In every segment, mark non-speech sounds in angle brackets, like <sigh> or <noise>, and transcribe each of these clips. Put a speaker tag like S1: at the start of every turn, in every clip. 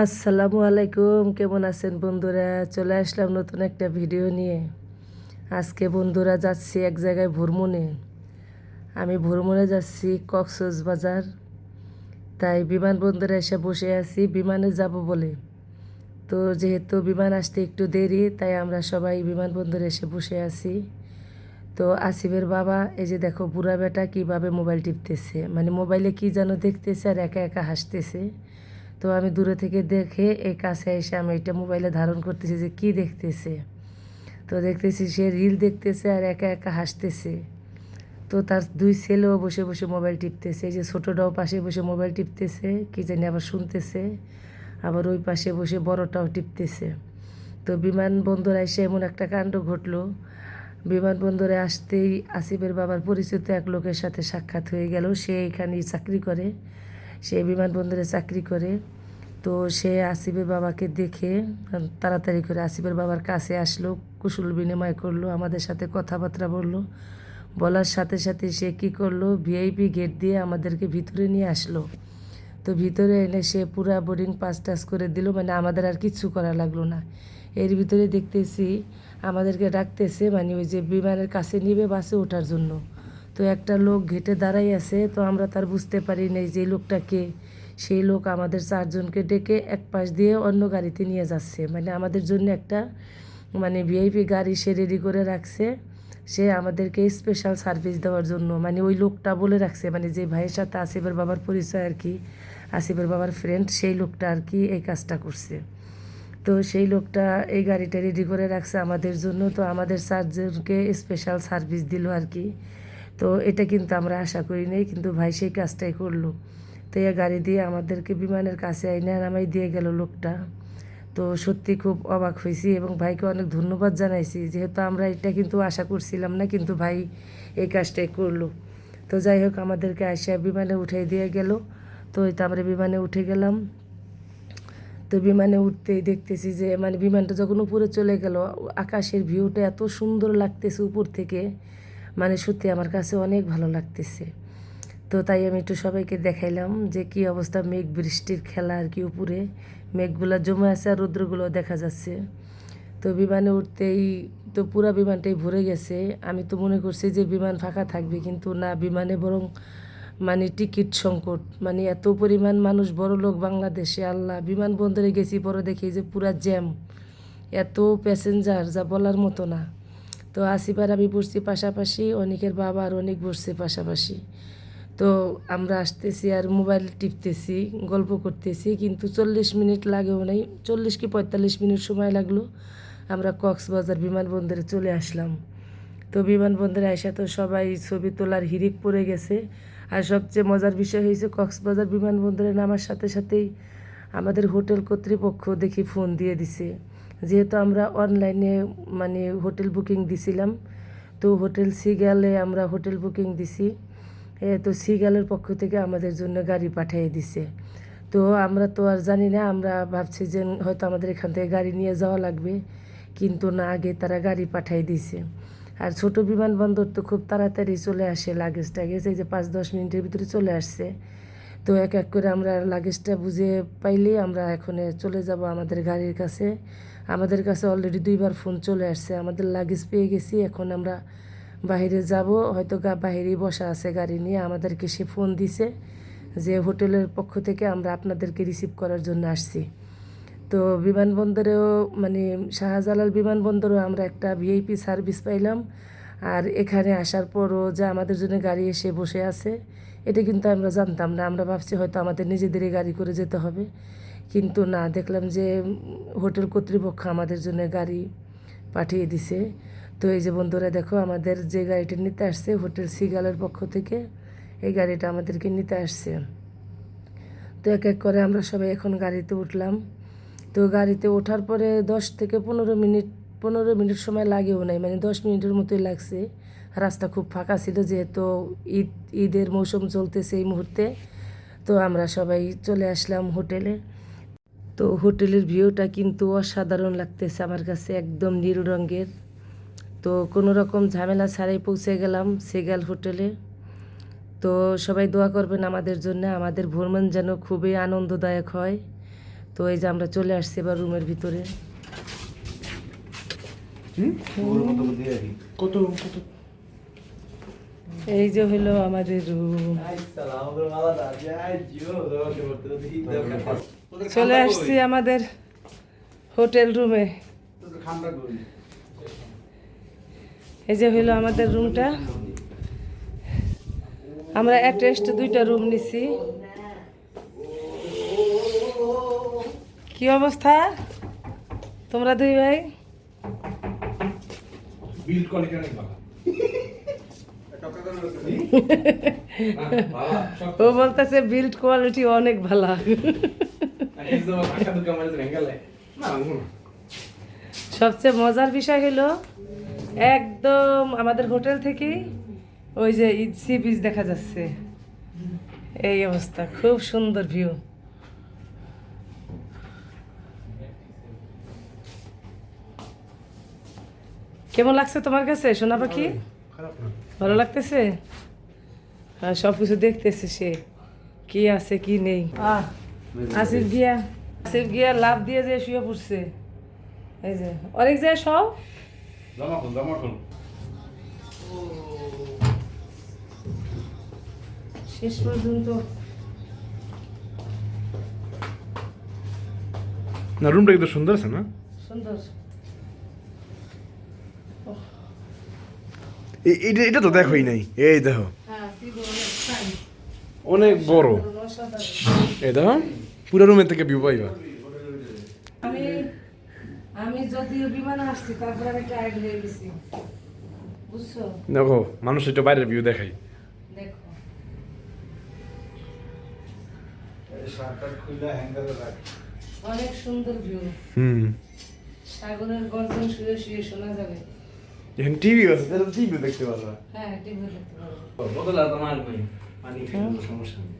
S1: আসসালামু আলাইকুম, কেমন আছেন বন্ধুরা? চলে আসলাম নতুন একটা ভিডিও নিয়ে। আজকে বন্ধুরা যাচ্ছি এক জায়গায় ভ্রমণে। আমি ভ্রমণে যাচ্ছি কক্সবাজার। বাজার তাই বিমানবন্দরে এসে বসে আছি, বিমানে যাব বলে। তো যেহেতু বিমান আসতে একটু দেরি, তাই আমরা সবাই বিমানবন্দরে এসে বসে আছি। তো আসিফের বাবা, এই যে দেখো বুড়া বেটা কীভাবে মোবাইল টিপতেছে। মানে মোবাইলে কি যেন দেখতেছে আর একা একা হাসতেছে। তো আমি দূরে থেকে দেখে এই কাছে এসে আমি এটা মোবাইলে ধারণ করতেছি যে কি দেখতেছে। তো দেখতেছি সে রিল দেখতেছে আর একা একা হাসতেছে। তো তার দুই ছেলেও বসে বসে মোবাইল টিপতেছে। এই যে ছোটোটাও পাশে বসে মোবাইল টিপতেছে, কি জানি আবার শুনতেছে, আবার ওই পাশে বসে বড়টাও টিপতেছে। তো বিমানবন্দর এসে এমন একটা কাণ্ড ঘটলো। বিমানবন্দরে আসতেই আসিফের বাবার পরিচিত এক লোকের সাথে সাক্ষাৎ হয়ে গেল। সে এখানেই চাকরি করে। সে বিমানবন্দরে চাকরি করে। তো সে আসিফের বাবাকে দেখে তাড়াতাড়ি করে আসিফের বাবার কাছে আসলো, কুশল বিনিময় করল, আমাদের সাথে কথাবার্তা বলল। বলার সাথে সাথে সে কি করল? ভিআইপি গেট দিয়ে আমাদেরকে ভিতরে নিয়ে আসলো। তো ভিতরে এনে সে পুরা বোর্ডিং পাস টাস করে দিল মানে আমাদের আর কিচ্ছু করা লাগল না। এর ভিতরে দেখতেছি, আমাদেরকে ডাকতেছে মানে ওই যে বিমানের কাছে নিবে বাসে ওঠার জন্য। তো একটা লোক ঘেটে দাঁড়াই আছে, তো আমরা তার বুঝতে পারি নাই যে লোকটা কে। সেই লোক আমাদের চারজনকে ডেকে এক পাশ দিয়ে অন্য গাড়িতে নিয়ে যাচ্ছে। মানে আমাদের জন্য একটা মানে ভিআইপি গাড়ি সে রেডি করে রাখছে। সে আমাদেরকে স্পেশাল সার্ভিস দেওয়ার জন্য মানে ওই লোকটা বলে রাখছে মানে যে ভাইয়ের সাথে আসিফের বাবার পরিচয় আর কি, আসিফের বাবার ফ্রেন্ড সেই লোকটা আর কি এই কাজটা করছে। তো সেই লোকটা এই গাড়িটা রেডি করে রাখছে আমাদের জন্য, তো আমাদের চারজনকে স্পেশাল সার্ভিস দিল আর কি। তো এটা কিন্তু আমরা আশা করি নাই, কিন্তু ভাই সেই কাজটাই করল। তো এই গাড়ি দিয়ে আমাদেরকে বিমানের কাছে আইনে নামাই দিয়ে গেল লোকটা। তো সত্যি খুব অবাক হয়েছি এবং ভাইকে অনেক ধন্যবাদ জানাইছি, যেহেতু আমরা এটা কিন্তু আশা করছিলাম না, কিন্তু ভাই এই কাজটাই করল। তো যাই হোক, আমাদেরকে আসে বিমানে উঠাই দিয়ে গেল। তো ওই তো আমরা বিমানে উঠে গেলাম। তো বিমানে উঠতেই দেখতেছি যে মানে বিমানটা যখন উপরে চলে গেল, আকাশের ভিউটা এত সুন্দর লাগতেছে উপর থেকে। মানে সত্যি আমার কাছে অনেক ভালো লাগতেছে। তো তাই আমি একটু সবাইকে দেখাইলাম যে কি অবস্থা মেঘ বৃষ্টির খেলা আর কি উপরে। মেঘগুলো জমে আছে আর রৌদ্রগুলো দেখা যাচ্ছে। তো বিমানে উঠতেই তো পুরা বিমানটাই ভরে গেছে। আমি তো মনে করছি যে বিমান ফাঁকা থাকবে কিন্তু না, বিমানে বরং মানে টিকিট সংকট। মানে এত পরিমাণ মানুষ, বড় লোক বাংলাদেশে, আল্লাহ বিমানবন্দরে গেছি পরে দেখি যে পুরা জ্যাম। এত প্যাসেঞ্জার, যা বলার মতো না। তো আসিবার আমি বসছি পাশাপাশি, অনেকের বাবা আর অনেক বসছে পাশাপাশি। তো আমরা আসতেছি আর মোবাইল টিপতেছি, গল্প করতেছি, কিন্তু চল্লিশ মিনিট লাগেও নাই। চল্লিশ কি পঁয়তাল্লিশ মিনিট সময় লাগল। আমরা কক্সবাজার বিমানবন্দরে চলে আসলাম। তো বিমানবন্দরে আসা তো সবাই ছবি তোলার হিরিক পড়ে গেছে। আর সবচেয়ে মজার বিষয় হয়েছে কক্সবাজার বিমানবন্দরে নামার সাথে সাথেই আমাদের হোটেল কর্তৃপক্ষ দেখি ফোন দিয়ে দিছে। যেহেতু আমরা অনলাইনে মানে হোটেল বুকিং দিছিলাম, তো হোটেল সিগালে আমরা হোটেল বুকিং দিছি। তো সিগালের পক্ষ থেকে আমাদের জন্য গাড়ি পাঠিয়ে দিছে। তো আমরা তো আর জানি না, আমরা ভাবছি যে হয়তো আমাদের এখান থেকে গাড়ি নিয়ে যাওয়া লাগবে, কিন্তু না, আগে তারা গাড়ি পাঠিয়ে দিছে। আর ছোট বিমানবন্দর তো খুব তাড়াতাড়ি চলে আসে লাগেজ টাগেজ এই যে পাঁচ দশ মিনিটের ভিতরে চলে আসছে। তো এক এক করে আমরা লাগেজটা বুঝে পাইলেই আমরা এখন চলে যাব আমাদের গাড়ির কাছে। আমাদের কাছে অলরেডি দুইবার ফোন চলে আসছে। আমাদের লাগেজ পেয়ে গেছি, এখন আমরা বাইরে যাব। হয়তো গা বাহিরেই বসা আছে গাড়ি নিয়ে। আমাদেরকে সে ফোন দিছে যে হোটেলের পক্ষ থেকে আমরা আপনাদেরকে রিসিভ করার জন্য আসছি। তো বিমানবন্দরেও মানে শাহজালাল বিমানবন্দরেও আমরা একটা ভিআইপি সার্ভিস পাইলাম। আর এখানে আসার পরও যে আমাদের জন্য গাড়ি এসে বসে আছে, এটা কিন্তু আমরা জানতাম না। আমরা ভাবছি হয়তো আমাদের নিজেদেরই গাড়ি করে যেতে হবে। কিন্তু না, দেখলাম যে হোটেল কর্তৃপক্ষ আমাদের জন্য গাড়ি পাঠিয়ে দিছে। তো এই যে বন্ধুরা, দেখো আমাদের যে গাড়িটা নিতে আসছে, হোটেল সিগালের পক্ষ থেকে, এই গাড়িটা আমাদেরকে নিতে আসছে। তো এক এক করে আমরা সবাই এখন গাড়িতে উঠলাম। তো গাড়িতে ওঠার পরে দশ থেকে পনেরো মিনিট পনেরো মিনিট সময় লাগেও নাই মানে দশ মিনিটের মতোই লাগছে। রাস্তা খুব ফাঁকা ছিল যেহেতু ঈদ, ঈদের মৌসুম চলতেছে এই মুহূর্তে। তো আমরা সবাই চলে আসলাম হোটেলে। তো হোটেলের ভিউটা কিন্তু অসাধারণ লাগতেছে আমার কাছে, একদম নীল রঙের। তো কোনো রকম ঝামেলা ছাড়াই পৌঁছে গেলাম সেগাল হোটেলে। তো সবাই দোয়া করবেন আমাদের জন্য, আমাদের ভ্রমণ যেন খুবই আনন্দদায়ক হয়। তো এই যে আমরা চলে আসছি এবার রুমের ভিতরে।
S2: কত কত?
S1: এই যে হলো আমাদের রুম চলে আসছি আমাদের হোটেল রুমে এই যে হলো আমাদের রুমটা আমরা অ্যাটেস্ট দুইটা রুম নিছি। কি অবস্থা? তোমরা দুই ভাই?
S2: বিল্ড কোয়ালিটি <laughs> অনেক ভালো
S1: ও বলতেছে বিল্ড কোয়ালিটি অনেক ভালো। সবচেয়ে মজার বিষয় হলো একদম আমাদের হোটেল থেকে ওই যে সি বিচ দেখা যাচ্ছে। এই অবস্থা খুব সুন্দর ভিউ কেমন লাগছে তোমার কাছে সোনা পাখি? ভালো লাগতেছে? আর সব কিছু দেখতেছে সে। কি আছে কি নেই। আহ আসিফ গিয়া আসিফ গিয়া লাভ দিয়ে যে শুয়ে পড়ছে। এই যে অনেক যায় সব? শেষ পর্যন্ত।
S2: না রুমটা কিন্তু সুন্দর আছে না?
S1: সুন্দর।
S2: এটা এটা তো দেখোই নাই। এই দেখো।
S1: হ্যাঁ অনেক
S2: বড়। এই দেখো পুরো রুমের থেকে ভিউ পাইবা।
S1: আমি আমি যদিও বিমানে আসছি তারপর আমি টায়ার্ড হয়ে গেছি। বুঝছ?
S2: দেখো মানুষ একটু বাইরের ভিউ দেখাই।
S1: দেখো। অনেক সুন্দর ভিউ
S2: হুম।
S1: সাগরের গর্জন শুয়ে শুয়ে শোনা যাবে।
S2: এখানে টিভি আছে তাহলে টিভি দেখতে পারবা।
S1: হ্যাঁ টিভি দেখতে পারব।
S2: বদল আর তোমার নেই পানি খাও সমস্যা নেই।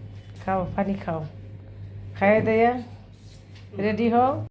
S1: খাও পানি খাও। খাইয়ে দেয়া। রেডি হও।